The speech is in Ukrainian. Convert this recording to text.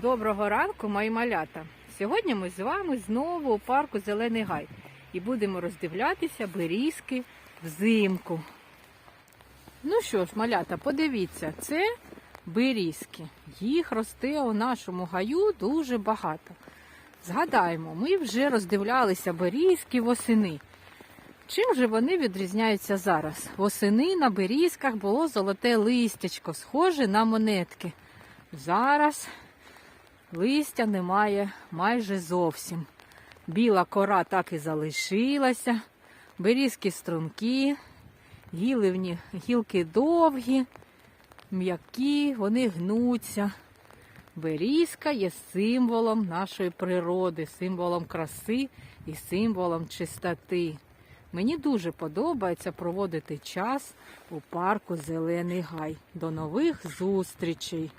Доброго ранку, мої малята! Сьогодні ми з вами знову у парку Зелений Гай і будемо роздивлятися берізки взимку. Ну що ж, малята, подивіться, це берізки. Їх росте у нашому гаю дуже багато. Згадаємо, ми вже роздивлялися берізки восени. Чим же вони відрізняються зараз? Восени на берізках було золоте листячко, схоже на монетки. Зараз листя немає майже зовсім. Біла кора так і залишилася, берізки стрункі, гіливні, гілки довгі, м'які, вони гнуться. Берізка є символом нашої природи, символом краси і символом чистоти. Мені дуже подобається проводити час у парку Зелений Гай. До нових зустрічей!